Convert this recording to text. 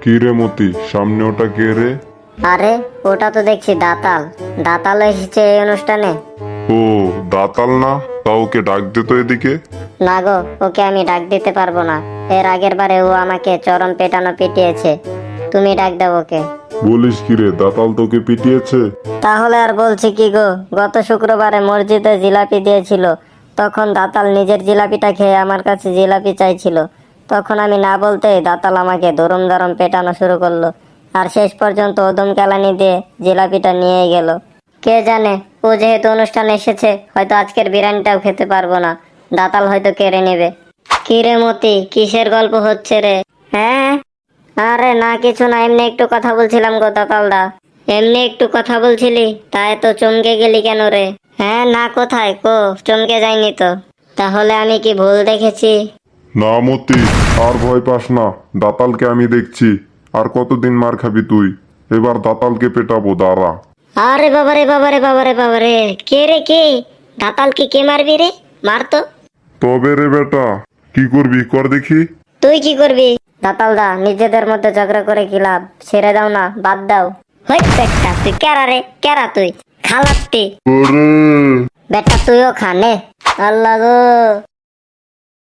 কি রে মতি সামনে ওটা কে রে? আরে ওটা তো দেখছি দাতাল। দাতাল এসেছে এই অনুষ্ঠানে। ও দাতাল না? তা ওকে ডাক দে তো এদিকে। না গো ওকে আমি ডাক দিতে পারব না। এর আগের বারে ও আমাকে চরম পেটানো পিটিয়েছে। তুমি ডাক দাও ওকে। বলিস কি রে দাতাল তোকে পিটিয়েছে? তাহলে আর বলছি কি গো গত শুক্রবারে মসজিদে জিলাপি দিয়েছিল। তখন দাতাল নিজের জিলাপিটা খেয়ে আমার কাছে জিলাপি চাইছিল। তখন আমি না বলতেই দাতাল আমাকে দরম দরম পেটানো শুরু করল। আর শেষ পর্যন্ত ওদম কেলানি দিয়ে জিলাপিটা নিয়ে গেল। কে জানে, ও যেহেতু অনুষ্ঠানে এসেছে, হয়তো আজকের বিরিয়ানিটাও খেতে পারব না। দাতাল হয়তো কেড়ে নেবে। কি রে মতি, কিসের গল্প হচ্ছে রে? হ্যাঁ? আরে না, কিছু না, এমনি একটু কথা বলছিলাম গো দাতালদা। এমনি একটু কথা বলছিলি, তাই তো চমকে গেলি কেন রে? হ্যাঁ না কোথায়, কো, চমকে যায়নি তো। তাহলে আমি কি ভুল দেখেছি? না মতি আর ভয় পাস না। দাতালকে আমি দেখছি। আর কতদিন মার খাবি তুই? এবার দাতালকে পেটাবো দাঁড়া। আরে বাবারে বাবারে বাবারে বাবারে কে রে কে? দাতালকে কে মারবি রে? মার তো। তবে রে বেটা কি করবি? কর দেখি। তুই কি করবি? দাতাল দা নিজেদের মধ্যে ঝগড়া করে কি লাভ? ছেড়ে দাও না বাদ দাও। হই পেটটা তুই কেরা রে? কেরা তুই? খালাপ্তি ওরে। বেটা তুইও খা নে। আল্লাহ গো।